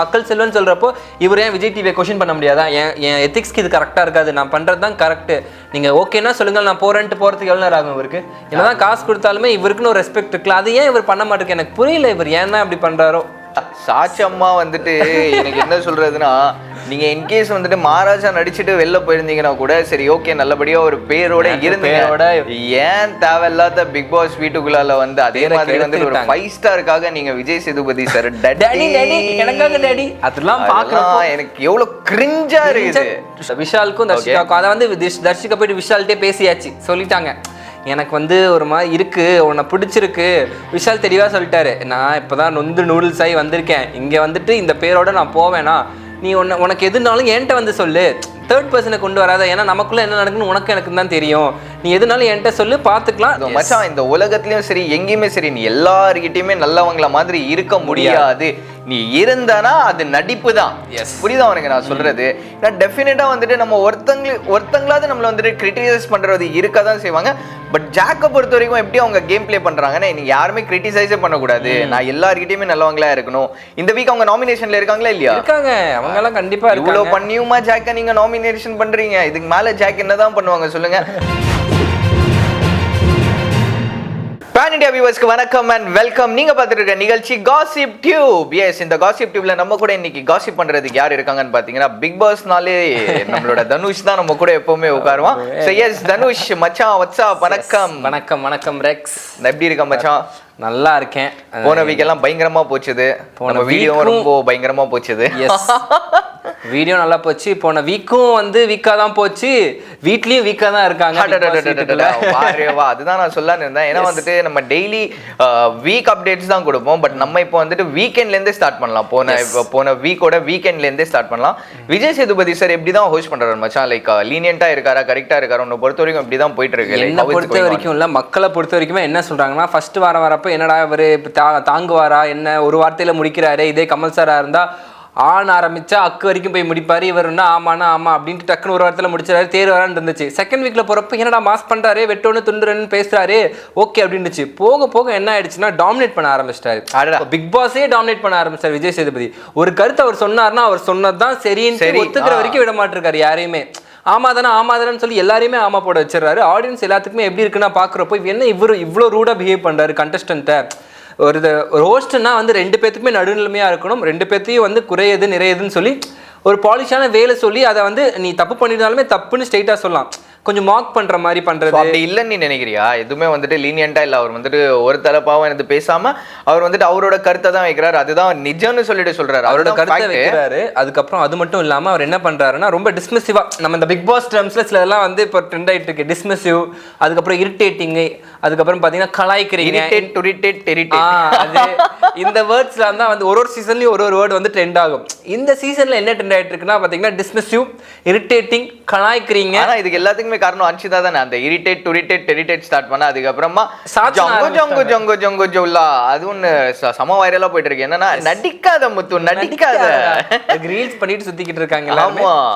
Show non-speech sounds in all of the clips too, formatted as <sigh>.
மக்கள் செல்வன் சொல்றப்போ இவர் ஏன் விஜய் டிவியை கொஷின் பண்ண முடியாதா? என் என் எத்திக்ஸ்க்கு இது கரெக்டாக இருக்காது. நான் பண்ணுறது தான் கரெக்ட் நீங்கள் ஓகேன்னா சொல்லுங்க நான் போறேன்ட்டு போகிறதுக்கு எவ்வளோ நேரம் ஆகும் இவருக்கு? என்னதான் காசு கொடுத்தாலுமே இவருக்குன்னு ஒரு ரெஸ்பெக்ட் இருக்குல்ல அது ஏன் இவர் பண்ண மாட்டேங்க எனக்கு புரியல இவர் ஏன் தான் இப்படி பண்ணுறாரோ சாட்சி அம்மா வந்துட்டு எனக்கு என்ன சொல்றதுன்னா நீங்க இன்கேஸ் வந்துட்டு மகாராஜா நடிச்சுட்டு வெளில போயிருந்தீங்கன்னா கூட சரி ஓகே நல்லபடியா ஒரு பேரோட இருந்தீங்க பேரோட ஏன் தேவையில்லாத பிக் பாஸ் வீட்டுக்குள்ளால வந்து அதே மாதிரி வந்துட்டு ஒரு. ஃபைவ் ஸ்டாருக்காக நீங்க Vijay Sethupathi sir daddy daddy எனக்காக டேடி அதெல்லாம் பார்க்குறப்போ எனக்கு எவ்வளவு கிரிஞ்சா இருக்குது. விஷாலுக்கும் தர்ஷிகாவுக்கும் அதை வந்து தர்ஷிகா போயிட்டு விஷால்கிட்டே பேசியாச்சு. சொல்லிட்டாங்க. எனக்கு வந்து ஒரு மாதிரி இருக்கு. உன்னை பிடிச்சிருக்கு. விஷால் தெளிவாக சொல்லிட்டாரு. நான் இப்போதான் நொந்து நூடுல்ஸ் ஆகி வந்திருக்கேன். இங்கே வந்துட்டு இந்த பேரோட நான் போவேனா? நீ உன்னை உனக்கு எதுனாலும் என்கிட்ட வந்து சொல்லு. தேர்ட் பர்சனை கொண்டு வராத. ஏன்னா நமக்குள்ள என்ன நடக்குன்னு உனக்கு எனக்கு தான் தெரியும். நீ எதுனாலும் என்கிட்ட சொல்லு பார்த்துக்கலாம். மச்சான் இந்த உலகத்துலயும் சரி எங்கேயுமே சரி நீ எல்லார்கிட்டயுமே நல்லவங்கள மாதிரி இருக்க முடியாது. நீ இருந்தனா அது நடிப்பு தான். புரியுதா உனக்கு நான் சொல்றது? நான் டெஃபினட்டா வந்துட்டு நம்ம ஒருத்தங்க ஒருத்தங்களாவது நம்மள வந்துட்டு கிரிட்டிசைஸ் பண்றது இருக்க தான் செய்வாங்க. பட் ஜாக்கை பொறுத்த வரைக்கும் எப்படி அவங்க கேம் ப்ளே பண்றாங்கன்னா நீங்க யாருமே கிரிட்டிசைஸே பண்ணக்கூடாது. நான் எல்லார்கிட்டயுமே நல்லவங்களா இருக்கணும். இந்த வீக் அவங்க நாமினேஷன்ல இருக்காங்களா இல்லையா? இருக்காங்க. அவங்க எல்லாம் கண்டிப்பா இவ்வளவு பண்ணியுமா ஜாக்க நீங்க நாமினேஷன் பண்றீங்க. இதுக்கு மேல ஜாக் என்னதான் பண்ணுவாங்க சொல்லுங்க. பேன் இண்டியா வியூவர்ஸ்க்கு வணக்கம் அண்ட் வெல்கம் நீங்க பார்த்துட்டு இருக்க நிகழ்ச்சி காசிப் டியூப் எஸ் இந்த காசிப் டியூப்ல நம்ம கூட இன்னைக்கு காசிப் பண்றதுக்கு யார் இருக்காங்கன்னு பாத்தீங்கன்னா பிக் பாஸ்னாலே நம்மளோட தனுஷ் தான் நம்ம கூட எப்பவுமே உட்காருவான். ஸோ எஸ் தனுஷ் மச்சான் வச்சா வணக்கம். வணக்கம் வணக்கம் ரெக்ஸ் எப்படி இருக்க மச்சான்? நல்லா இருக்கேன். போன வீக் எல்லாம் பயங்கரமா போச்சுது. போன week-ம் ரொம்ப பயங்கரமா போச்சுது. வீடியோ நல்லா போச்சு. போன வீக்கும் வந்து வீக்கா தான் போச்சு. வீட்லயும் வீக்கா தான் இருக்காங்க அதுதான் நான் சொல்லலாம்னு இருந்தேன் ஏன்னா வந்துட்டு நம்ம டெய்லி வீக் அப்டேட்ஸ் தான் கொடுப்போம் பட் நம்ம இப்போ வந்துட்டு வீக்கெண்ட்ல இருந்தே ஸ்டார்ட் பண்ணலாம். போன போன வீக்கோட வீக்கெண்ட்ல இருந்தே ஸ்டார்ட் பண்ணலாம். விஜய் சேதுபதி சார் எப்படி தான் ஹோஸ்ட் பண்றாரு மச்சான்? லைக் லீனியண்டா இருக்காரா? கரெக்டா இருக்காரா? உன்னை பொறுத்த வரைக்கும் எப்படி தான் போயிட்டு இருக்கு. என்னை பொறுத்த? வரைக்கும் இல்ல. மக்களை பொறுத்த வரைக்குமே என்ன சொல்றாங்கன்னா ஃபர்ஸ்ட் வாரம் வரப்ப என்னடா இவரு தாங்குவாரா? என்ன ஒரு வார்த்தையில முடிக்கிறாரு? இதே கமல் சாரா இருந்தா ஆன் ஆரம்பிச்சா அக்கு வரைக்கும் போய் முடிப்பாரு. இவர் என்ன ஆமாண்ணா ஆமா அப்படின்ட்டு டக்குன்னு ஒரு வாரத்தில் முடிச்சாரு தேர் வரான்னு இருந்துச்சு. செகண்ட் வீக்ல போறப்ப என்னடா மாஸ் பண்றாரு? வெட்டோன்னு துண்டுறன்னு பேசுறாரு. ஓகே அப்படின்னுச்சு. போக போக என்ன ஆயிடுச்சுன்னா டாமினேட் பண்ண ஆரம்பிச்சிட்டாரு. பிக் பாஸே டாமினேட் பண்ண ஆரம்பிச்சார் விஜய் சேதுபதி. ஒரு கருத்து அவர் சொன்னார்னா அவர் சொன்னதுதான் சரின்னு சரி, ஒத்துக்கிற. வரைக்கும் விட மாட்டிருக்காரு யாரையுமே. ஆமா தானே ஆமா தானேன்னு சொல்லி எல்லாரையுமே ஆமா போட வச்சிடறாரு. ஆடியன்ஸ் எல்லாத்துக்குமே எப்படி இருக்குன்னா பாக்குறப்போ என்ன இவரு இவ்வளோ ரூடா பிஹேவ் பண்றாரு கண்டஸ்டன்ட்டை ஒரு ரோஸ்ட்னா வந்து ரெண்டு பேத்துக்குமே நடுநிலைமையா இருக்கணும். ரெண்டு பேர்த்தையும் வந்து குறையது நிறையதுன்னு சொல்லி ஒரு பாலிஷான வேலை சொல்லி அதை வந்து நீ தப்பு பண்ணிருந்தாலுமே தப்புன்னு ஸ்ட்ரைட்டா சொல்லலாம். கொஞ்சம் மார்க் பண்ற மாதிரி So, பண்றது அப்படி இல்லைன்னு நீ நினைக்கிறியா? எதுவுமே வந்துட்டு லீனியண்டா இல்ல. அவர் வந்துட்டு ஒரு தலப்பாவும் எனக்கு பேசாம அவர் வந்துட்டு அவரோட கருத்தை தான் வைக்கிறாரு. அதுதான் நிஜம்னு சொல்லிட்டு சொல்றாரு. அவரோட கருத்தை வைக்கிறாரு. அதுக்கப்புறம் அது மட்டும் இல்லாம அவர் என்ன பண்றாருன்னா ரொம்ப டிஸ்மிசிவா நம்ம இந்த பிக் பாஸ் டர்ம்ஸ்ல சில இதெல்லாம் வந்து இப்போ ட்ரெண்ட் ஆயிட்டு இருக்கு. டிஸ்மிசிவ் அதுக்கப்புறம் இரிட்டேட்டிங் அதுக்கப்புறம் பாத்தீங்கன்னா கலாய்க்கிறீங்க. இந்த வேர்ட்ஸ்ல தான் வந்து ஒரு ஒரு சீசன்லயும் ஒரு ஒரு வேர்ட் வந்து ட்ரெண்ட் ஆகும். இந்த சீசன்ல என்ன ட்ரெண்ட் ஆயிட்டு இருக்குன்னா பாத்தீங்கன்னா டிஸ்மிசிவ் இரிட்டேட்டிங் கலாய்க்கிறீங்க. ஆனா இதுக்கு எல்லாத்துக்குமே காரணம் அன்ஷிதா தானே. அந்த இரிட்டேட் டுரிட்டேட் டெரிட்டேட் ஸ்டார்ட் பண்ண அதுக்கப்புறமா ஜொங்கு ஜொங்கு ஜொங்கு ஜொங்கு ஜொல்லா. அது ஒண்ணு ச- சம வைரலா போயிட்டு இருக்கு என்னன்னா நடிக்காத முத்து நடிக்காத. ரீல்ஸ் பண்ணிட்டு சுத்திக்கிட்டு இருக்காங்க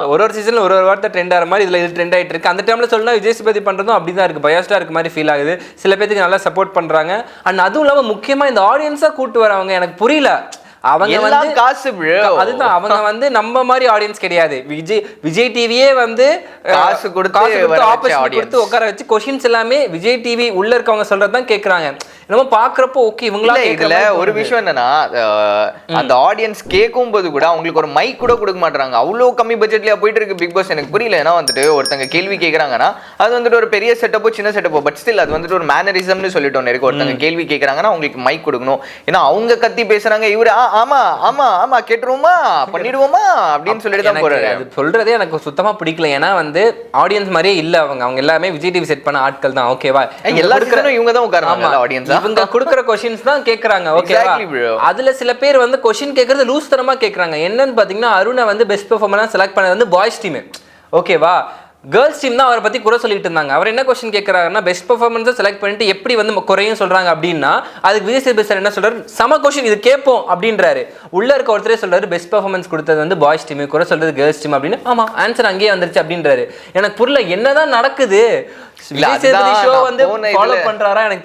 ஒரு ஒரு சீசன்ல ஒரு ஒரு வார்த்தை ட்ரெண்ட் ஆகிற மாதிரி இதுல இது ட்ரெண்ட் ஆயிட்டு இருக்கு அந்த டைம்ல சொல்லலாம் விஜய் சேதுபதி பண்றதும் அப்படிதான் இருக்கு. பயாஸ்டா இருக்கு மாதிரி ஃபீல் ஆகுது. சில பேத்துக்கு நல்லா சப்போர்ட் பண்றாங்க. அண்ட் அதுவும் இல்லாம முக்கியமா இந்த ஆடியன்ஸாக கூட்டு வரவங்க எனக்கு புரியல. அவங்க வந்து காசு. அதுதான் அவங்க <laughs> வந்து நம்ம மாதிரி ஆடியன்ஸ் கிடையாது. விஜய் விஜய் டிவியே வந்து காசு கொடுத்து audience. கொடுத்து உட்கார வச்சு கொஷின்ஸ் எல்லாமே விஜய் டிவி உள்ள இருக்கவங்க சொல்றது தான் கேக்குறாங்க. நம்ம பாக்குறப்போ ஓகே இவங்களா இதுல ஒரு. விஷயம் என்னன்னா அந்த ஆடியன்ஸ் கேட்கும் போது கூட அவங்களுக்கு ஒரு மைக் கூட கொடுக்க மாட்டாங்க அவ்வளவு கம்மி பட்ஜெட்லயா போயிட்டு இருக்கு பிக் பாஸ் எனக்கு புரியல ஏன்னா வந்துட்டு ஒருத்தங்க கேள்வி கேக்குறாங்கன்னா அது வந்துட்டு ஒரு பெரிய செட்டப்போ சின்ன செட்டப்போ பட் ஸ்டில் அது வந்துட்டு ஒரு மேனரிசம்னு சொல்லிட்டு ஒன்று இருக்கு ஒருத்தங்க கேள்வி கேக்குறாங்கன்னா அவங்களுக்கு மைக் கொடுக்கணும். ஏன்னா அவங்க கத்தி பேசுறாங்க இவரு "ஆ, ஆமா ஆமா ஆமா கேட்டுருவோமா? பண்ணிடுவோமா? அப்படின்னு சொல்லிட்டு தான் போறாரு. அது சொல்றதே எனக்கு சுத்தமா பிடிக்கல. ஏன்னா வந்து ஆடியன்ஸ் மாதிரியே இல்ல அவங்க. அவங்க எல்லாமே விஜய் டிவி செட் பண்ண ஆட்கள் தான். ஓகேவா ஏய், எல்லா சீசனும் இவங்க தான் உட்காருவாங்க ஆடியன்ஸா இவங்க கொடுக்குற கொஷின்ஸ் தான் கேக்குறாங்க. ஓகேவா bro. அதுல சில பேர் வந்து கொஷின் கேக்குறது லூஸ் தரமா கேக்குறாங்க. என்னன்னு பாத்தீங்கன்னா அருணை வந்து பெஸ்ட் பெர்ஃபார்மன்ஸ் செலக்ட் பண்ணது வந்து பாய்ஸ் டீம் ஓகேவா கேர்ள்ஸ் டீம் தான் அவரை பத்தி குறை சொல்லிட்டு இருந்தாங்க. அவர் என்ன கொஸ்டின் கேட்குறாருன்னா பெஸ்ட் பர்ஃபார்மன்ஸை செலக்ட் பண்ணிட்டு எப்படி வந்து குறையும் சொல்றாங்க அப்படின்னா அதுக்கு விஜய் சேதுபதி சார் என்ன சொல்றாரு? சம கொஸ்டின் இது கேட்போம் அப்படின்றாரு. உள்ள இருக்க ஒருத்தரே சொல்றாரு பெஸ்ட் பர்ஃபார்மன்ஸ் கொடுத்தது வந்து பாய்ஸ் டீம் குறை சொல்றது கேர்ள்ஸ் டீம் அப்படின்னு. ஆமா ஆன்சர் அங்கேயே வந்துருச்சு அப்படின்றாரு. எனக்கு புரியல என்னதான் நடக்குது? பண்றாங்களான்னு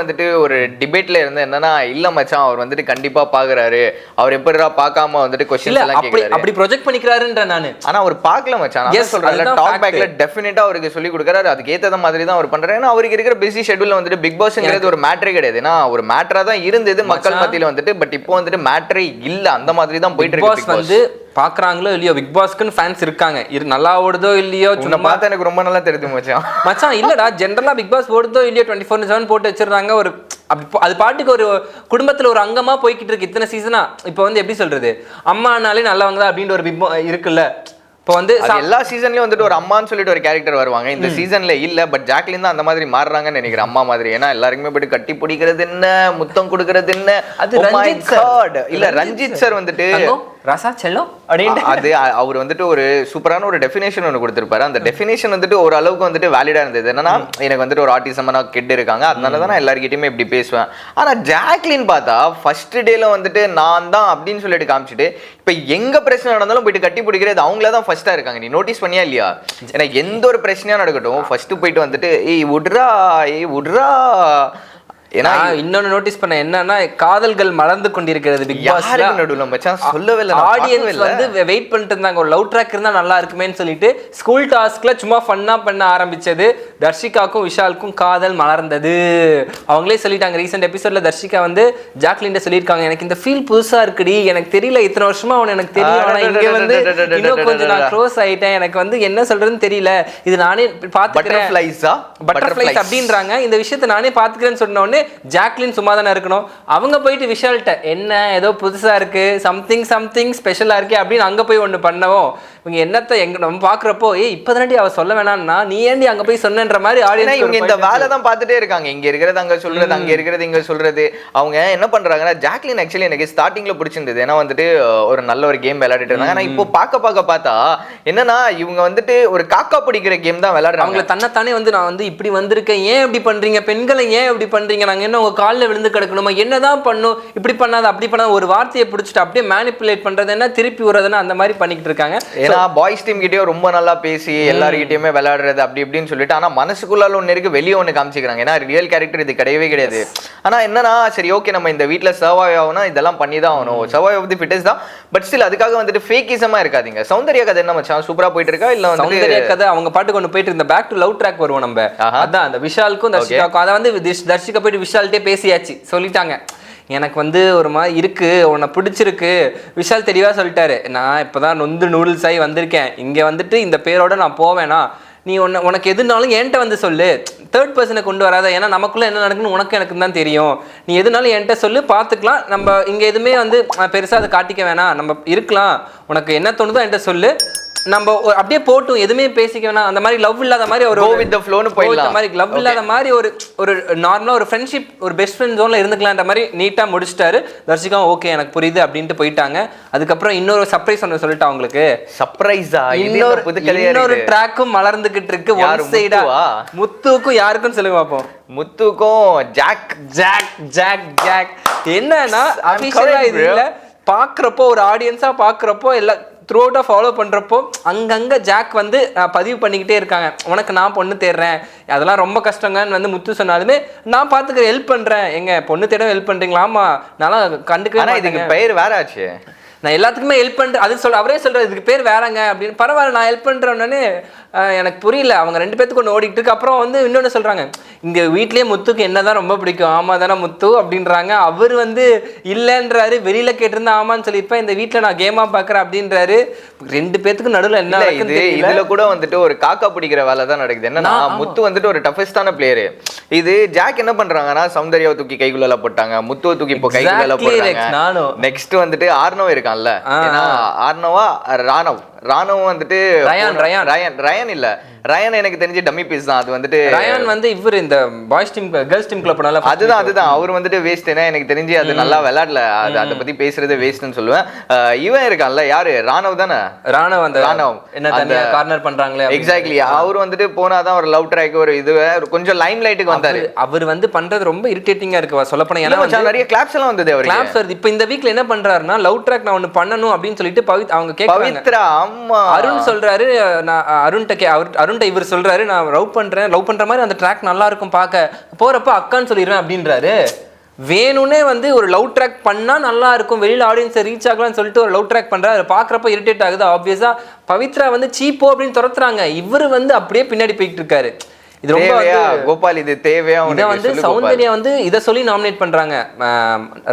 வந்துட்டு ஒரு டிபேட்ல இருந்த என்னன்னா இல்ல மச்சான் அவர் வந்துட்டு கண்டிப்பா பாக்குறாரு. அவர் எப்படிடா பார்க்காம வந்துட்டு எல்லாம் அப்படி ப்ரொஜெக்ட் பண்ணிக்கிறாருன்ற நானு. ஆனா அவர் பார்க்கல மச்சான். சொல்றேன் டாக். பேக்ல டெஃபினட்டா அவருக்கு சொல்லி கொடுக்குறாரு. அதுக்கு ஏத்த மாதிரி தான் அவர் பண்றாரு. ஏன்னா அவருக்கு இருக்கிற பிஸி ஷெட்யூல்ல வந்துட்டு பிக் பாஸ்ங்கிறது ஒரு மேட்ரே கிடையாது. ஏன்னா ஒரு மேட்டரா தான் இருந்தது மக்கள் மத்தியில வந்துட்டு பட் இப்போ வந்துட்டு மேட்ரே இல்ல. அந்த மாதிரி தான் போயிட்டு இருக்கு வந்து பாக்குறாங்களோ இல்லையோ பிக் பாஸ்க்குன்னு ஃபேன்ஸ் இருக்காங்க. இரு நல்லா ஓடுதோ இல்லையோ சும்மா பார்த்தா எனக்கு ரொம்ப நல்லா தெரிஞ்சு மச்சான். மச்சான் இல்லடா ஜென்ரலா பிக் பாஸ் ஓடுதோ இல்லையோ டுவெண்ட்டி ஃபோர் செவன் போட்டு வச்சிருந்தாங்க ஒரு அப்படி அது பாட்டுக்கு ஒரு குடும்பத்துல ஒரு அங்கமா போய்கிட்டு இருக்கு இத்தனை சீசனா இப்போ வந்து எப்படி சொல்றது? அம்மானாலே நல்லவங்க தான் அப்படின்ற ஒரு பிக் இருக்குல்ல. இப்போ வந்து எல்லா சீசன்லயும் வந்துட்டு ஒரு அம்மான்னு சொல்லிட்டு ஒரு கேரக்டர் வருவாங்க. இந்த சீசன்ல இல்ல பட் ஜாக்லின் தான் அந்த மாதிரி மாறுறாங்கன்னு நினைக்கிறேன் அம்மா மாதிரி. ஏன்னா எல்லாருக்குமே போயிட்டு கட்டி பிடிக்கிறது என்ன முத்தம் கொடுக்கறது என்ன? அது Oh ரஞ்சித். இல்ல ரஞ்சித் சார் வந்துட்டு ரசா செல்லம் அப்படின்ட்டு. அது அவர் வந்துட்டு ஒரு சூப்பரான ஒரு டெஃபினேஷன் ஒன்று கொடுத்திருப்பாரு. அந்த டெஃபினேஷன் வந்துட்டு ஓரளவுக்கு வந்துட்டு வேலிடா இருந்தது. என்னன்னா எனக்கு வந்துட்டு ஒரு ஆட்டிசமான கிட் இருக்காங்க. அதனால தான் நான் எல்லார்கிட்டயுமே இப்படி பேசுவேன். ஆனா ஜாக்லின் பார்த்தா ஃபர்ஸ்ட் டேல வந்துட்டு நான் தான் அப்படின்னு சொல்லிட்டு காமிச்சிட்டு இப்ப எங்க பிரச்சனை நடந்தாலும் போயிட்டு கட்டி பிடிக்கிறது அவங்கள தான் ஃபர்ஸ்டா இருக்காங்க. நீ நோட்டீஸ் பண்ணியா இல்லையா? ஏன்னா எந்த ஒரு பிரச்சனையா நடக்கட்டும் ஃபர்ஸ்ட் போயிட்டு வந்துட்டு ஏய் விட்றா ஏய் விட்றா ஏன்னா இன்னொன்னு நோட்டீஸ் பண்ண என்னன்னா காதல்கள் மலர்ந்து கொண்டிருக்கிறது பிக் யாருக்கு நடுவுல மச்சான்? சொல்லவே இல்லை ஆடியன்ஸ். வந்து வெயிட் பண்ணிட்டு இருந்தாங்க. ஒரு லவ் ட்ராக் இருந்தா நல்லா இருக்குமேன்னு சொல்லிட்டு ஸ்கூல் டாஸ்க்ல சும்மா ஃபன்னா பண்ண ஆரம்பிச்சது. தர்ஷிகாக்கும் விஷாலுக்கும் காதல் மலர்ந்தது. அவங்களே சொல்லிட்டாங்க ரீசெண்ட் எபிசோட்ல தர்ஷிகா வந்து ஜாக்லின்ட சொல்லியிருக்காங்க எனக்கு இந்த ஃபீல் புதுசா இருக்குடி. எனக்கு தெரியல இத்தனை வருஷமா அவன் எனக்கு தெரியும். ஆனா இங்க வந்து இன்னும் கொஞ்சம் நான் க்ளோஸ் ஆயிட்டேன் எனக்கு வந்து என்ன சொல்றதுன்னு தெரியல இது நானே பாத்துக்கிறேன் பட்டர்ஃப்ளைஸா பட்டர்ஃப்ளைஸ் அப்படின்றாங்க இந்த விஷயத்தை நானே பாத்துக்கிறேன்னு சொன்ன உடனே ஜாக்லின் சும்மா தானே இருக்கணும். அவங்க போயிட்டு விஷால்கிட்ட என்ன ஏதோ புதுசா இருக்கு சம்திங் சம்திங் ஸ்பெஷலா இருக்கே அப்படின்னு அங்க போய் ஒண்ணு பண்ணவும் இவங்க என்னத்த எங்க நம்ம பாக்குறப்போ ஏய் இப்பதானடி அவ சொல்ல வேணாம்னா நீ ஏன்டி அங்க போய் சொன்னன்ற மாதிரி ஆடியன்ஸ் இவங்க இந்த வேலை தான் பார்த்துட்டே இருக்காங்க. இங்க இருக்கிறது அங்க சொல்றது அங்க இருக்கிறது இங்க சொல்றது. அவங்க என்ன பண்றாங்கன்னா ஜாக்லின் ஆக்சுவலி எனக்கு ஸ்டார்டிங்ல பிடிச்சிருந்தது. ஏன்னா வந்துட்டு ஒரு நல்ல ஒரு கேம் விளையாடிட்டு இருந்தாங்க. ஆனா இப்போ பார்க்க பார்க்க பார்த்தா என்னன்னா இவங்க வந்துட்டு ஒரு காக்கா பிடிக்கிற கேம் தான் விளையாடுறாங்க. அவங்கள தன்னைத்தானே வந்து நான் வந்து இப்படி வந்திருக்கேன். ஏன் இப்படி பண்றீங்க? பெண்களை ஏன் இப்படி பண்றீங்க நாங்க என்ன உங்க காலில் விழுந்து கிடக்கணுமா? என்னதான் பண்ணும்? இப்படி பண்ணாத அப்படி பண்ணாத ஒரு வார்த்தையை பிடிச்சிட்டு அப்படியே மேனிப்புலேட் பண்றது என்ன? திருப்பி விடுறதுன்னா அந்த மாதிரி பண்ணிக்கிட்டு இருக்காங்க. ஏன்னா பாய்ஸ் டீம் கிட்டயும் ரொம்ப நல்லா பேசி எல்லாருக்கிட்டயுமே விளையாடுறது அப்படி இப்படின்னு சொல்லிட்டு ஆனா மனசுக்குள்ளால ஒண்ணு இருக்கு வெளியே ஒண்ணு காமிச்சிக்கிறாங்க. ஏன்னா ரியல் கேரக்டர் இது கிடையவே கிடையாது. ஆனா என்னன்னா சரி ஓகே நம்ம இந்த வீட்ல சர்வாய் ஆகணும் இதெல்லாம் பண்ணி தான் ஆகணும். சர்வாய் ஆஃப் தி ஃபிட்டஸ் தான். பட் ஸ்டில் அதுக்காக வந்துட்டு ஃபேக்கிசமா இருக்காதீங்க. சௌந்தர்யா கதை என்ன மச்சான்? சூப்பரா போயிட்டு இருக்கா? இல்ல சௌந்தர்யா கதை அவங்க பாட்டுக்கு ஒன்று போயிட்டு இருந்த பேக் டு லவ் ட்ராக் வருவோம் நம்ம. அதான் அந்த விஷாலுக்கும் தர்ஷிகாவுக்கும். அதை வந்து தர்ஷிகா போயிட்டு விஷால்ட்டே பேசியாச்சு. சொல்லிட்டாங்க. எனக்கு வந்து ஒரு மாதிரி இருக்கு உன்னை பிடிச்சிருக்கு. விஷால் தெளிவா சொல்லிட்டாரு. நான் இப்பதான் நொந்து நூடுல்ஸ் ஆகி வந்திருக்கேன். இங்கே வந்துட்டு இந்த பேரோட நான் போவேனா? நீ உன்ன உனக்கு எதுனாலும் என்கிட்ட வந்து சொல்லு. தேர்ட் பர்சனை கொண்டு வராத. ஏன்னா நமக்குள்ள என்ன நடக்குன்னு உனக்கு எனக்கு தான் தெரியும். நீ எதுனாலும் என்கிட்ட சொல்லு பார்த்துக்கலாம். நம்ம இங்கே எதுவுமே வந்து பெருசாக அதை காட்டிக்க வேணாம். நம்ம இருக்கலாம். உனக்கு என்ன தோணுதோ என்கிட்ட சொல்லு. நம்ம அப்படியே போட்டும் எதுவுமே பேசிக்க வேணாம். அந்த மாதிரி லவ் இல்லாத மாதிரி ஒரு Go with the flow னு போயிடலாம். மாதிரி லவ் இல்லாத மாதிரி ஒரு ஒரு நார்மலா ஒரு ஃப்ரெண்ட்ஷிப் ஒரு பெஸ்ட் ஃப்ரெண்ட் ஜோன்ல இருந்துக்கலான்ற மாதிரி நீட்டா முடிச்சிட்டாரு. தர்ஷிகா ஓகே எனக்கு புரியுது அப்படின்ட்டு போயிட்டாங்க. அதுக்கப்புறம் இன்னொரு சர்ப்ரைஸ் ஒன்று சொல்லிட்டா அவங்களுக்கு சர்ப்ரைஸா இன்னொரு இன்னொரு ட்ராக்கும் மலர்ந்துகிட்டு இருக்கு. ஒன் சைடா? முத்துக்கும் யாருக்கும் சொல்லுங்க பார்ப்போம். முத்துக்கும் ஜாக் ஜாக் ஜாக் ஜாக் என்னன்னா correct, இது. இல்ல. பாக்குறப்போ ஒரு ஆடியன்ஸா பாக்குறப்போ எல்லாம் த்ரூ அவுட்டா ஃபாலோ பண்றப்போ அங்கங்க ஜாக் வந்து பதிவு பண்ணிக்கிட்டே இருக்காங்க. உனக்கு நான் பொண்ணு தேடுறேன். அதெல்லாம் ரொம்ப கஷ்டங்கன்னு வந்து முத்து சொன்னாலுமே நான் பாத்துக்க ஹெல்ப் பண்றேன். எங்க பொண்ணு தேட ஹெல்ப் பண்றீங்களா ஆமா நல்லா மாட்டேங்க இதுக்கு பெயர் வேற ஆச்சு. நான் எல்லாத்துக்குமே ஹெல்ப் பண்றேன் அது சொல்ல அவரே சொல்றாரு இதுக்கு பேர் வேறங்க அப்படின்னு. பரவாயில்ல நான் ஹெல்ப் பண்றேன்னு எனக்கு புரியல. அவங்க ரெண்டு பேத்துக்கு ஒன்று ஓடிட்டு இருக்கு. அப்புறம் வந்து இன்னொன்னு சொல்றாங்க இங்க வீட்லயே முத்துக்கு என்னதான் ரொம்ப பிடிக்கும். ஆமா தானே முத்து அப்படின்றாங்க. அவர் வந்து இல்லைன்றாரு. வெளியில கேட்டிருந்தா ஆமான்னு சொல்லியிருப்பேன் இந்த வீட்ல நான் கேமா பாக்குறேன் அப்படின்றாரு. ரெண்டு பேத்துக்கு நடுவுல என்ன இது இதுல கூட வந்துட்டு ஒரு காக்கா பிடிக்கிற வேலை தான் நடக்குது. என்னன்னா. முத்து வந்துட்டு ஒரு டஃபஸ்டான பிளேயர் இது ஜாக் என்ன பண்றாங்கன்னா சௌந்தர்யாவை தூக்கி கைக்குள்ள போட்டாங்க. முத்துவை தூக்கி இப்போ Rex, நானும். நெக்ஸ்ட் வந்துட்டு ஆர்னவ் இருக்கான்ல ஆ, ஏன்னா ஆர்னவா ராணவ். ராணவ் வந்துட்டு ரயான், ரயான். ரயான் ரயான் இல்ல. ரயான் எனக்கு தெரிஞ்சு டம்மி பீஸ் தான். அது வந்துட்டு ரயான் வந்து இவர் இந்த பாய்ஸ் டீம் கேர்ள்ஸ் டீம் குள்ள போனால அதுதான் அதுதான். அவர் வந்துட்டு வேஸ்ட் ஏன்னா எனக்கு தெரிஞ்சு அது நல்லா விளையாடல. அது அதை பத்தி பேசுறது வேஸ்ட்னு சொல்லுவேன். இவன் இருக்கான்ல யாரு? ராணவ் தானே? ராணவ் அந்த ராணவ். என்ன தனியா கார்னர் பண்றாங்களே. எக்ஸாக்ட்லி அவர் வந்துட்டு போனாதான் ஒரு லவ் ட்ராக் ஒரு இது ஒரு கொஞ்சம் லைம் லைட்டுக்கு வந்தாரு. அவரு- அவர் வந்து பண்றது ரொம்ப இரிட்டேட்டிங்கா இருக்கு சொல்ல போனா ஏன்னா நிறைய கிளாப்ஸ் எல்லாம் வந்தது அவருக்கு. கிளாப்ஸ் வருது. இப்போ இந்த வீக்ல என்ன பண்றாருன்னா லவ் ட்ராக் நான் ஒன்னு பண்ணணும் அப்படின்னு சொல்லிட்டு பவி அவங்க கேக்குறாங்க. பவித்ரா ஆமா. அருண் சொல்றாரு நான் அருண்கிட்ட கே அவர் அருண்கிட்ட இவர் சொல்றாரு நான் லவ் பண்றேன் லவ் பண்ற மாதிரி அந்த ட்ராக் நல்லா இருக்கும் பார்க்க. போறப்ப அக்கான்னு சொல்லிடுவேன் அப்படின்றாரு. வேணும்னே வந்து ஒரு லவ் ட்ராக் பண்ணா நல்லா இருக்கும் வெளியில ஆடியன்ஸை ரீச் ஆகலாம்னு சொல்லிட்டு ஒரு லவ் ட்ராக் பண்றாரு. அதை இரிட்டேட் ஆகுது. ஆப்வியஸா பவித்ரா வந்து சீப்போ அப்படின்னு துரத்துறாங்க. இவர் வந்து அப்படியே பின்னாடி போயிட்டு இருக்காரு. இது ரொம்ப கோபால் இது தேவையா இதை வந்து. சௌந்தர்யா வந்து இதை சொல்லி நாமினேட் பண்றாங்க.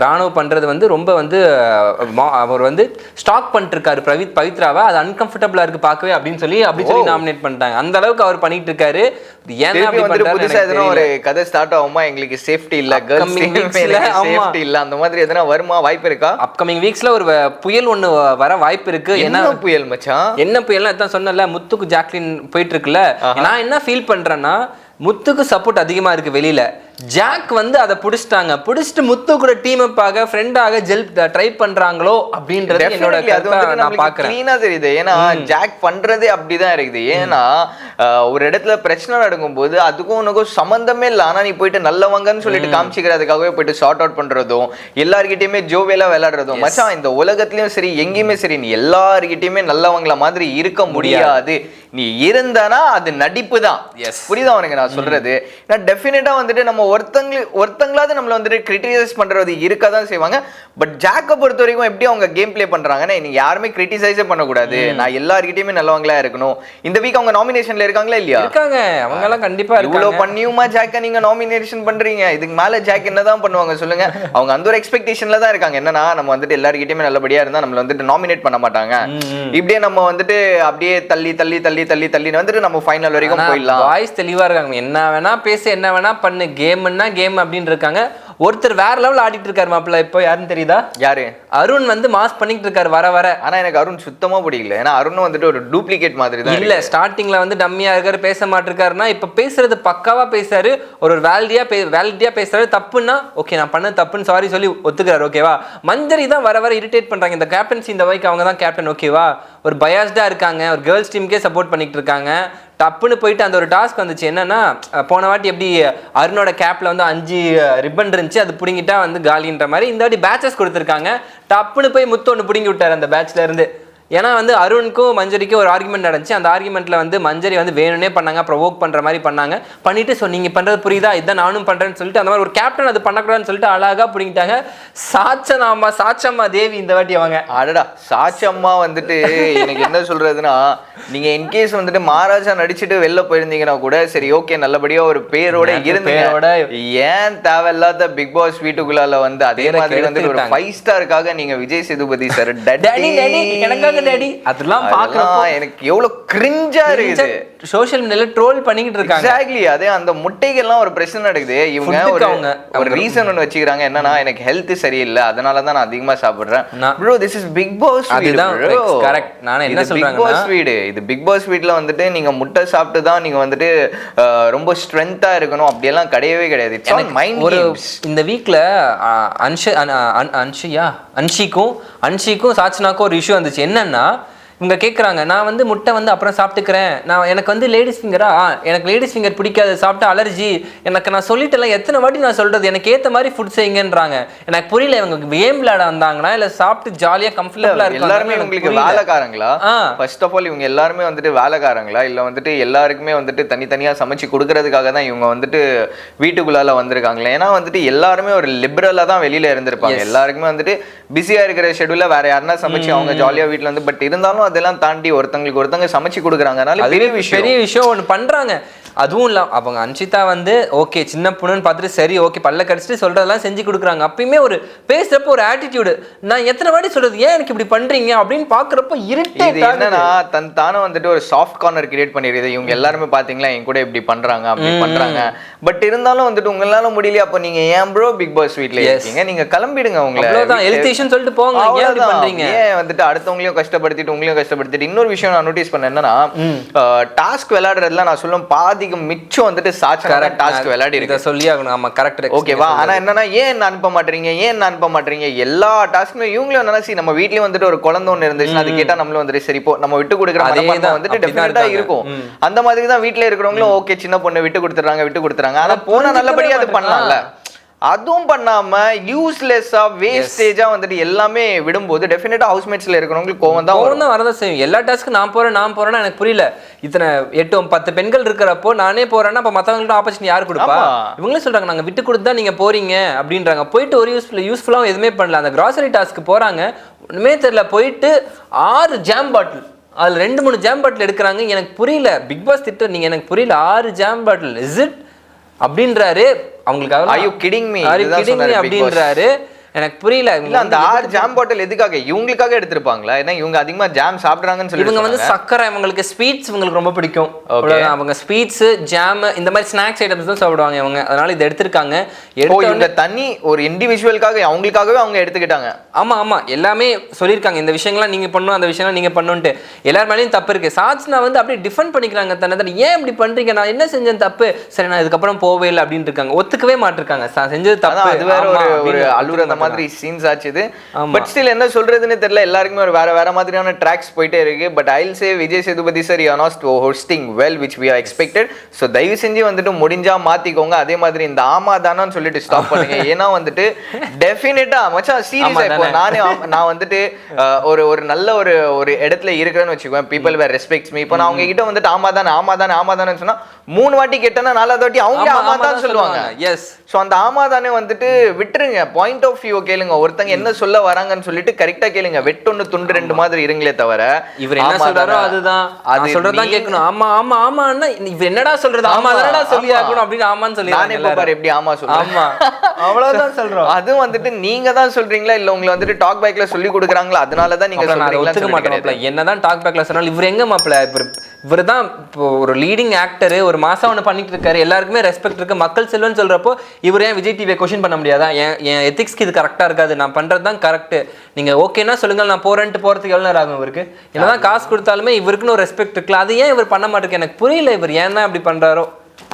ராணுவ பண்றது வந்து ரொம்ப வந்து அவர் வந்து ஸ்டாக் பண்ணிட்டு இருக்காரு பிரவித் பவித்ராவை. அது அன்கம்ஃபர்டபுளா இருக்கு பார்க்கவே அப்படின்னு சொல்லி அப்படி சொல்லி நாமினேட் பண்ணிட்டாங்க. அந்த அளவுக்கு அவர் பண்ணிட்டு இருக்காரு இது ஏன் திருப்பி அப்படி வந்துட்டு பண்றாருன்னு புதுசா எதனா ஒரு. கதை ஸ்டார்ட் ஆகுமா? எங்களுக்கு சேஃப்டி இல்ல. சேஃப்டி இல்ல. அந்த மாதிரி எதனா வருமா? வாய்ப்பு இருக்கா? அப்கமிங் வீக்ஸ்ல ஒரு புயல் ஒண்ணு வர வாய்ப்பு இருக்கு. ஏன்னா என்ன புயல் மச்சான்? என்ன புயல்னா இதான் சொன்னல முத்துக்கு ஜாக்லின் போயிட்டு இருக்குல்ல நான் என்ன ஃபீல் பண்றேன்னா முத்துக்கு சப்போர்ட் அதிகமா இருக்கு வெளியில. ஜாக் வந்து அதை புடிச்சிட்டாங்க. புடிச்சிட்டு முத்து கூட டீம் அப் ஆக ஃப்ரெண்டாக ஜெல் ட்ரை பண்றாங்களோ அப்படின்றது என்னோட நான் clean ஆ தெரியுது. ஏன்னா ஜாக் பண்றதே அப்படிதான் இருக்குது. ஏன்னா ஒரு இடத்துல பிரச்சனை நடக்கும்போது அதுக்கும் உனக்கும் சம்பந்தமே இல்ல. ஆனா நீ போயிட்டு நல்லவங்கன்னு சொல்லிட்டு காமிச்சிக்கிறதுக்காகவே போயிட்டு ஷார்ட் அவுட் பண்றதும் எல்லார்கிட்டயுமே ஜோவேலா விளையாடுறதும் மச்சான் இந்த உலகத்துலயும் சரி எங்கேயுமே சரி நீ எல்லார்கிட்டயுமே நல்லவங்கள மாதிரி இருக்க முடியாது. நீ இருந்தனா அது நடிப்பு தான் Yes. புரியுதா உனக்கு நான் சொல்றது? நான் டெஃபினட்டா வந்துட்டு நம்ம ஒருத்தங்கள ஒருத்தங்களாவது நம்மள வந்துட்டு கிரிட்டிசைஸ் பண்றது இருக்க தான் செய்வாங்க. பட் ஜாக்க பொறுத்த வரைக்கும் எப்படி அவங்க கேம் ப்ளே பண்றாங்கன்னா நீங்க யாருமே கிரிட்டிசைஸே பண்ணக்கூடாது. நான் எல்லார்கிட்டயுமே நல்லவங்களா இருக்கணும். இந்த வீக் அவங்க நாமினேஷன்ல இருக்காங்களா இல்லையா? இருக்காங்க. அவங்க எல்லாம் கண்டிப்பா இவ்வளவு பண்ணியுமா ஜாக்க நீங்க நாமினேஷன் பண்றீங்க? இதுக்கு மேல ஜாக் என்னதான் பண்ணுவாங்க சொல்லுங்க. அவங்க அந்த ஒரு எக்ஸ்பெக்டேஷன்ல தான் இருக்காங்க. என்னன்னா நம்ம வந்துட்டு எல்லார்கிட்டயுமே நல்லபடியா இருந்தா நம்மள வந்துட்டு நாமினேட் பண்ண மாட்டாங்க. இப்படியே நம்ம வந்துட்டு அப்படியே தள்ளி தள்ளி தள்ளி தள்ளி தள்ளி வந்துட்டு நம்ம ஃபைனல் வரைக்கும் போயிடலாம். வாய்ஸ் தெளிவா இருக்காங்க. என்ன வேணா பேசு என்ன வேணா பண்ணு. கேம்னா கேம் அப்படின்னு இருக்காங்க ஒருத்தர் வேற லெவல் ஆடிட்டு இருக்காரு மாப்பிள்ள. இப்போ யாருன்னு தெரியுதா? யாரு? அருண் வந்து மாஸ் பண்ணிட்டு இருக்காரு வர வர. ஆனா எனக்கு அருண் சுத்தமா பிடிக்கல. ஏன்னா அருண் வந்துட்டு ஒரு டூப்ளிகேட் மாதிரி தான் இல்ல ஸ்டார்டிங்ல வந்து டம்மியா இருக்காரு பேச மாட்டிருக்காருன்னா இப்ப பேசுறது பக்காவா பேசுறாரு ஒரு ஒரு வேலிடியா பே வேலிடியா பேசுறாரு. தப்புன்னா ஓகே நான் பண்ண தப்புன்னு சாரி சொல்லி ஒத்துக்கிறாரு ஓகேவா மஞ்சரி தான் வர வர இரிட்டேட் பண்றாங்க. இந்த கேப்டன்சி இந்த வைக்கு அவங்க தான் கேப்டன் ஓகேவா ஒரு பயாஸ்டா இருக்காங்க. ஒரு கேர்ள்ஸ் டீமுக்கே சப்போர்ட் பண்ணிட்டு இருக்காங்க. டப்புன்னு போயிட்டு அந்த ஒரு டாஸ்க் வந்துச்சு. என்னன்னா போன வாட்டி எப்படி அருணோட கேப்ல வந்து அஞ்சு ரிப்பன் இருந்துச்சு அது பிடுங்கிட்டா வந்து காலின்ற மாதிரி இந்த வாட்டி பேச்சஸ் கொடுத்துருக்காங்க. டப்புன்னு போய் முத்து ஒன்று பிடுங்கி விட்டார் அந்த பேட்ச்ல இருந்து. ஏன்னா வந்து அருணுக்கும் மஞ்சரிக்கும் ஒரு ஆர்குமெண்ட் நடந்துச்சு. அந்த ஆர்குமெண்ட்ல வந்து மஞ்சரி வந்து வேணும்னே பண்ணாங்க. ப்ரொவோக் பண்ற மாதிரி பண்ணாங்க. பண்ணிட்டு ஸோ நீங்க பண்றது புரியுதா? இதான் நானும் பண்றேன்னு சொல்லிட்டு அந்த மாதிரி ஒரு கேப்டன் அது பண்ணக்கூடாதுன்னு சொல்லிட்டு அழகா பிடிங்கிட்டாங்க. சாச்சனாமா சாச்சம்மா தேவி இந்த வாட்டி அவங்க. அடடா சாட்சி அம்மா வந்துட்டு எனக்கு என்ன சொல்றதுன்னா நீங்க இன்கேஸ் வந்துட்டு மகாராஜா நடிச்சுட்டு வெளில போயிருந்தீங்கன்னா கூட சரி ஓகே நல்லபடியா ஒரு பேரோட எனக்கு இருந்தீங்க. பேரோட- ஏன் தேவையில்லாத பிக் பாஸ் வீட்டுக்குள்ளால வந்து அதே மாதிரி வந்துட்டு ஒரு. ஃபைவ் ஸ்டாருக்காக நீங்க விஜய் சேதுபதி சார் எனக்காக டேடி அதெல்லாம் பாக்குறப்போ எனக்கு எவ்வளவு கிரிஞ்சா இருக்குது. சோஷியல் மீடியால ட்ரோல் பண்ணிக்கிட்டு இருக்காங்க. எக்ஸாக்ட்லி அதே அந்த முட்டைகள்லாம் ஒரு பிரச்சனை நடக்குது. இவங்க ஒரு அவங்க- ஒரு ரீசன் ஒன்று வச்சுக்கிறாங்க. என்னன்னா எனக்கு ஹெல்த் சரியில்லை. அதனால தான் நான் அதிகமா சாப்பிடுறேன். நான்- bro this is big boss அதுதான் correct. நானும் என்ன பிக் சொல்றாங்கன்னா- பாஸ் வீடு. இது பிக் பாஸ் வீட்ல வந்துட்டு நீங்க முட்டை சாப்பிட்டு தான் நீங்க வந்துட்டு ரொம்ப ஸ்ட்ரென்த்தா இருக்கணும். அப்படியெல்லாம் கிடையவே கிடையாது. ஆன் மைண்ட் ஒரு இந்த வீக்ல அன்ஷ அன்- அன்- அன்ஷியா? அன்ஷிக்கும் அன்ஷிக்கும் சாச்சனாக்கும் ஒரு இஷ்யூ வந்துச்சு. என்னன்னா இவங்க கேட்குறாங்க நான் வந்து முட்டை வந்து அப்புறம் சாப்பிட்டுக்கிறேன். நான் எனக்கு வந்து லேடிஸ் ஃபிங்கரா எனக்கு லேடிஸ் ஃபிங்கர் பிடிக்காது சாப்பிட்டா அலர்ஜி எனக்கு நான் சொல்லிட்டேன்ல எத்தனை வாட்டி நான் சொல்றது? எனக்கு ஏத்த மாதிரி ஃபுட் செய்யுங்கன்றாங்க எனக்கு புரியல இவங்க கேம் விளையாட வந்தாங்கன்னா இல்ல சாப்பிட்டு ஜாலியா கம்ஃபர்டபுளா எல்லாருமே உங்களுக்கு வேலைக்காரங்களா. ஃபர்ஸ்ட் ஆஃப் ஆல் இவங்க எல்லாருமே வந்துட்டு வேலைக்காரங்களா? இல்ல வந்துட்டு எல்லாருக்குமே வந்துட்டு தனித்தனியா சமைச்சு கொடுக்கறதுக்காக தான் இவங்க வந்துட்டு வீட்டுக்குள்ளால வந்திருக்காங்களா. ஏன்னா வந்துட்டு எல்லாருமே ஒரு லிபரலா தான் வெளியில இருந்திருப்பாங்க. எல்லாருக்குமே வந்துட்டு பிஸியா இருக்கிற ஷெட்யூல்ல வேற யாருன்னா சமைச்சு அவங்க ஜாலியா வீட்ல வந்து பட் இருந்தாலும் அதெல்லாம் தாண்டி ஒருத்தங்களுக்கு ஒருத்தங்க சமைச்சு கொடுக்குறாங்கனால அதுவே பெரிய விஷயம். பெரிய விஷயம் ஒன்று பண்றாங்க. அதுவும் இல்ல அவங்க அன்ஷிதா வந்து ஓகே சின்ன பொண்ணுன்னு பார்த்துட்டு சரி ஓகே பல்ல கடிச்சிட்டு சொல்றதெல்லாம் செஞ்சு கொடுக்குறாங்க. அப்பயுமே ஒரு பேசுறப்ப ஒரு ஆட்டிடியூடு நான் எத்தனை வாட்டி சொல்றது ஏன் எனக்கு இப்படி பண்றீங்க? அப்படின்னு பாக்குறப்ப இது இருட்டே என்னன்னா தன் தானே வந்துட்டு ஒரு சாஃப்ட் கார்னர் கிரியேட் பண்ணிருக்குது இவங்க எல்லாருமே பாத்தீங்களா என் கூட இப்படி பண்றாங்க அப்படி பண்றாங்க. பட் இருந்தாலும் வந்துட்டு உங்களால முடியல அப்ப நீங்க ஏன் ப்ரோ பிக் பாஸ் வீட்ல இருக்கீங்க? நீங்க கிளம்பிடுங்க உங்களை அவ்வளவுதான். ஹெல்த் இஷ்யூன்னு சொல்லிட்டு போங்க. ஏன். பண்றீங்க? ஏன் வந்துட்டு அடுத்தவங்களையும் கஷ்டப்படுத்திட்டு உங்களையும் கஷ்டப்படுத்திட்டு இன்னொரு விஷயம் நான் நோட்டீஸ் பண்ணேன் என்னன்னா டாஸ்க் விளையாடுறதுல நான் சொல்லும் பாதிக்கு மிச்சம் வந்துட்டு சாச்சனா டாஸ்க் விளையாடி இருக்கு சொல்லி ஆகணும். ஆமா கரெக்ட் ஓகேவா ஆனா என்னன்னா ஏன் அனுப்ப மாட்டீங்க ஏன் அனுப்ப மாட்டீங்க எல்லா டாஸ்க்குமே இவங்களும் என்னன்னா see, நம்ம வீட்லயும் வந்துட்டு ஒரு குழந்தை ஒண்ணு இருந்துச்சுன்னா அது கேட்டா நம்மளும் வந்துட்டு சரி போ நம்ம விட்டு கொடுக்குற மனப்பான்மை வந்துட்டு டெஃபினட்டா. இருக்கும். அந்த மாதிரி தான் வீட்ல இருக்கிறவங்களும் ஓகே சின்ன பொண்ணு விட்டு கொடுத்துறாங்க விட்டு கொடுத்துறாங்க ஆனா போனா நல்லபடியா அது பண்ணலாம்ல. அதுவும் பண்ணாம யூஸ்லெஸ்ஸா வேஸ்டேஜா வந்துட்டு எல்லாமே விடும்போது டெஃபினட்டா ஹவுஸ்மேட்ஸ்ல இருக்கிறவங்களுக்கு கோவம் தான் கோவம் தான் வரதான் செய்யும். எல்லா டாஸ்க்கு நான் போறேன் நான் போறேன்னா எனக்கு புரியல. இத்தனை எட்டு பத்து பெண்கள் இருக்கிறப்போ நானே போறேன்னா அப்ப மத்தவங்களுக்கு ஆப்பர்ச்சுனிட்டி யார் கொடுப்பா? ஆமா. இவங்களே சொல்றாங்க நாங்க விட்டு கொடுத்தா நீங்க போறீங்க அப்படின்றாங்க. போயிட்டு ஒரு யூஸ்ஃபுல் யூஸ்ஃபுல்லாகவும் எதுவுமே பண்ணல. அந்த கிராசரி டாஸ்க்கு போறாங்க. ஒண்ணுமே தெரியல. போயிட்டு ஆறு ஜாம் பாட்டில் அதுல ரெண்டு மூணு ஜாம் பாட்டில் எடுக்கிறாங்க. எனக்கு புரியல. பிக் பாஸ் திட்டம் நீங்க எனக்கு புரியல. ஆறு ஜாம் பாட்டில் இஸ் இட் அப்படின்றாரு. அவங்களுக்கு Are you kidding me? Are you இதுதான் kidding me? சொன்னாரு Big Boss. அப்படின்றாரு எனக்கு புரியல. இல்ல அந்த ஆறு ஜாம் பாட்டில் எதுக்காக? இவங்களுக்காக எடுத்திருப்பாங்களா? ஏன்னா இவங்க அதிகமா ஜாம் சாப்பிடுறாங்கன்னு சொல்லி இவங்க வந்து சக்கரை இவங்களுக்கு ஸ்வீட்ஸ் இவங்களுக்கு ரொம்ப பிடிக்கும். அவங்க ஸ்வீட்ஸ் ஜாம் இந்த மாதிரி ஸ்நாக்ஸ் ஐட்டம்ஸ் தான் சாப்பிடுவாங்க இவங்க. அதனால இதை எடுத்திருக்காங்க. இவங்க தனி ஒரு இண்டிவிஜுவலுக்காக அவங்களுக்காகவே அவங்க எடுத்துக்கிட்டாங்க. ஆமா ஆமா. எல்லாமே சொல்லியிருக்காங்க. இந்த விஷயங்கள்லாம் நீங்க பண்ணணும் அந்த விஷயம்லாம் நீங்க பண்ணணும்ட்டு எல்லார் மேலேயும் தப்பு இருக்கு. சாட்சினா வந்து அப்படியே டிஃபெண்ட் பண்ணிக்கிறாங்க தன்னை தன்னை. ஏன் இப்படி பண்றீங்க? நான் என்ன செஞ்சேன் தப்பு? சரி நான் இதுக்கப்புறம் போவே இல்லை அப்படின்னு இருக்காங்க. ஒத்துக்கவே மாட்டிருக்காங்க. செஞ்சது தப்பு. அது வேற ஒரு அழுகுற மாதிரி சீன்ஸ் ஆச்சுது. பட் ஸ்டில் என்ன சொல்றதுன்னு தெரியல. எல்லாருக்குமே ஒரு வேற வேற மாதிரியான ட்ராக்ஸ் போயிட்டே இருக்கு. But I'll say Vijay Sethupathi sir you not hosting well which we are expected so தயவு செஞ்சு வந்துட்டு முடிஞ்சா மாத்திக்கோங்க. அதே மாதிரி இந்த ஆமா தானான்னு சொல்லிட்டு ஸ்டாப் பண்ணுங்க. <laughs> ஏன்னா வந்துட்டு டெஃபினட்டா மச்சான் சீரியஸா இப்போ. நானே நான் வந்துட்டு ஒரு ஒரு நல்ல ஒரு ஒரு இடத்துல இருக்கிறேன்னு வச்சுக்கோங்க பீப்பிள் வேர் ரெஸ்பெக்ட்ஸ் மீ இப்போ நான் அவங்க கிட்ட வந்துட்டு ஆமா தானே ஆமா தானே ஆமா தானே சொன்னா மூணு வாட்டி கேட்டேன்னா நாலாவது வாட்டி அவங்க ஆமா தான் சொல்லுவாங்க. எஸ் ஸோ அந்த ஆமா தானே வந்துட்டு விட்டுருங்க. பாயிண்ட் ஆஃப் வியூ கேளுங்க. ஒருத்தங்க என்ன சொல்ல வராங்கன்னு சொல்லிட்டு கரெக்டா கேளுங்க. வெட்டொன்னு துண்டு ரெண்டு மாதிரி இருங்களே தவிர இவர் என்ன சொல்றாரோ தானே. அதுதான். அது நீ- கேட்கணும். ஆமா ஆமா ஆமா இவர் என்னடா சொல்றது? ஆமா தானடா சொல்லி. ஆகணும் அப்படின்னு ஆமான்னு சொல்லி நானே இப்ப பாரு எப்படி ஆமா சொல்றேன் ஆமா. <laughs> அவ்வளவுதான் சொல்றோம். அதுவும் வந்துட்டு நீங்க தான் சொல்றீங்களா? இல்ல உங்களை வந்துட்டு டாக் பேக்ல சொல்லி கொடுக்குறாங்களா? அதனால தான் நீங்க சொல்றீங்களா ஒத்துக்க மாட்டேன். என்னதான் டாக் பேக்ல சொன்னாலும் இவர் எங்க மாப்பிள இவர் தான் இப்போ ஒரு லீடிங் ஆக்டர் ஒரு மாசம் ஒன்று பண்ணிட்டு இருக்காரு. எல்லாருக்குமே ரெஸ்பெக்ட் இருக்கு. மக்கள் செல்வன்னு சொல்றப்போ இவர் ஏன் விஜய் டிவியை கொஸ்டின் பண்ண முடியாதா? என் என் எத்திக்ஸ்க்கு இது கரெக்டா இருக்காது. நான் பண்றது தான் கரெக்ட் நீங்க ஓகேன்னா சொல்லுங்க. நான் போறேன்ட்டு போறதுக்கு எவ்வளவு நேரம் ஆகும் இவருக்கு? என்னதான் காசு கொடுத்தாலுமே இவருக்குன்னு ஒரு ரெஸ்பெக்ட் இருக்குல்ல. அது ஏன் இவர் பண்ண மாட்டேங்க எனக்கு புரியல இவர் ஏன் தான் இப்படி பண்றாரோ?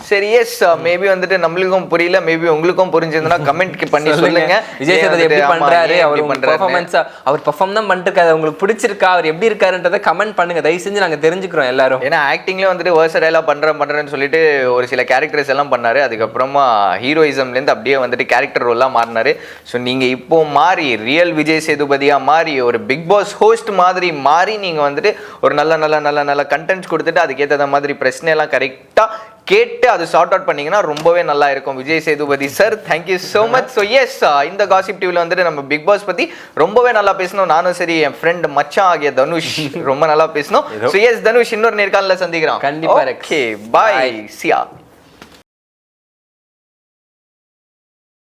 சரி எஸ் மேபி வந்துட்டு நம்மளுக்கும் புரியல. மேபி உங்களுக்கும் புரிஞ்சதுன்னா கமெண்ட் பண்ணி சொல்லுங்க. விஜய் சேதுபதி எப்படி பண்றாரு? அவர். பெர்ஃபார்மன்ஸ் அவர் பெர்ஃபார்ம் தான் பண்ணிட்டு உங்களுக்கு பிடிச்சிருக்கா? அவர் எப்படி இருக்காருன்றதை கமெண்ட் பண்ணுங்க. தயவு செஞ்சு நாங்க தெரிஞ்சுக்கிறோம் எல்லாரும். ஏன்னா ஆக்டிங்லேயே வந்துட்டு வேர்சடைலாக பண்ணுறேன் பண்ணுறேன்னு சொல்லிட்டு ஒரு சில கேரக்டர்ஸ் எல்லாம் பண்ணாரு. அதுக்கப்புறமா ஹீரோயிசம்லேருந்து அப்படியே வந்துட்டு கேரக்டர் ரோலாக மாறினாரு. ஸோ நீங்கள் இப்போ மாறி ரியல் விஜய் சேதுபதியாக மாறி ஒரு பிக் பாஸ் ஹோஸ்ட் மாதிரி மாறி நீங்கள் வந்துட்டு ஒரு நல்ல நல்ல நல்ல நல்ல கண்டென்ட்ஸ் கொடுத்துட்டு அதுக்கேற்ற மாதிரி பிரச்சனையெல்லாம் கரெக்டாக கேட்டு அது சார்ட் அவுட் பண்ணீங்கன்னா ரொம்பவே நல்லா இருக்கும். Vijay Sethupathi sir thank you so much so yes இந்த காசிப் டிவியில் வந்துட்டு நம்ம பிக் பாஸ் பற்றி ரொம்பவே நல்லா பேசணும் நானும் சரி என் ஃப்ரெண்ட் மச்சான் ஆகிய தனுஷ் ரொம்ப நல்லா பேசணும் ஸோ எஸ் தனுஷ் இன்னொரு நேர்காணல சந்திக்கிறோம். கண்டிப்பா, Rex. ஓகே பாய் சியா